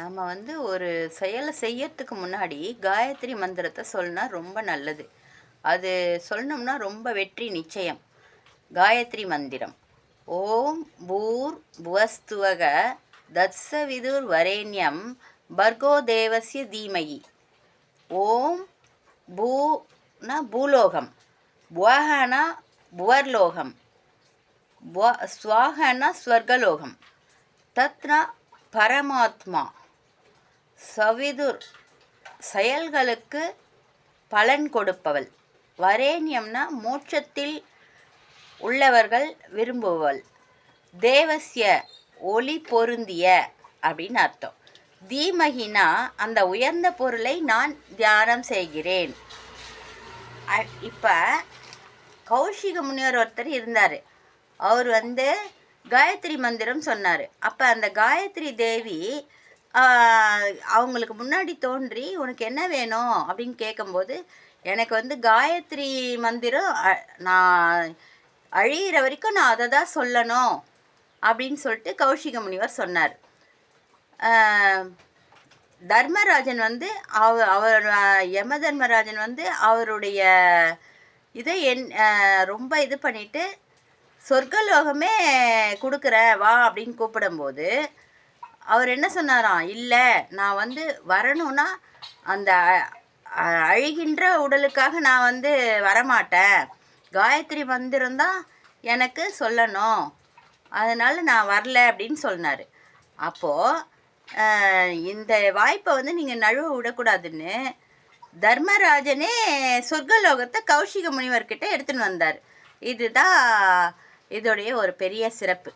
நாம் வந்து ஒரு செயலை செய்யறதுக்கு முன்னாடி காயத்ரி மந்திரத்தை சொல்லினா ரொம்ப நல்லது. அது சொன்னோம்னா ரொம்ப வெற்றி நிச்சயம். காயத்ரி மந்திரம். ஓம் பூர் புவஸ்துவக தத்சவிதுர் வரேண்யம் பர்கோ தேவசிய தீமயி. ஓம் பூனா பூலோகம். புவஹனா புவர்லோகம். புவ ஸ்வாகனா ஸ்வர்கலோகம். தத்னா பரமாத்மா. சவிதுர் செயல்களுக்கு பலன் கொடுப்பவள். வரேண்யம்னா மோட்சத்தில் உள்ளவர்கள் விரும்புவள் தேவசிய ஒளி பொருந்திய அப்படின்னு அர்த்தம். தீமகினா அந்த உயர்ந்த பொருளை நான் தியானம் செய்கிறேன். இப்போ கௌஷிக முனிவர் ஒருத்தர் இருந்தார். அவர் வந்து காயத்ரி மந்திரம் சொன்னார். அப்போ அந்த காயத்ரி தேவி அவங்களுக்கு முன்னாடி தோன்றி உனக்கு என்ன வேணும் அப்படின்னு கேட்கும்போது எனக்கு வந்து காயத்ரி மந்திரம் அ- நான் அழியிற வரைக்கும் நான் அதை தான் சொல்லணும் அப்படின்னு சொல்லிட்டு கௌஷிக முனிவர் சொன்னார். தர்மராஜன் வந்து அவ அவர் யம தர்மராஜன் வந்து அவருடைய இதை என் ரொம்ப இது பண்ணிட்டு சொர்க்கலோகமே கொடுக்குறேன் வா அப்படின்னு கூப்பிடும்போது அவர் என்ன சொன்னாராம் இல்லை நான் வந்து வரணும்னா அந்த அழுகின்ற உடலுக்காக நான் வந்து வரமாட்டேன். காயத்ரி வந்திருந்தா எனக்கு சொல்லணும். அதனால் நான் வரல அப்படின்னு சொன்னார். அப்போது இந்த வாய்ப்பை வந்து நீங்கள் நழுவ விடக்கூடாதுன்னு தர்மராஜனே சொர்க்கலோகத்தை கௌஷிக முனிவர்கிட்ட எடுத்துன்னு வந்தார். இதுதான் இதோடைய ஒரு பெரிய சிறப்பு.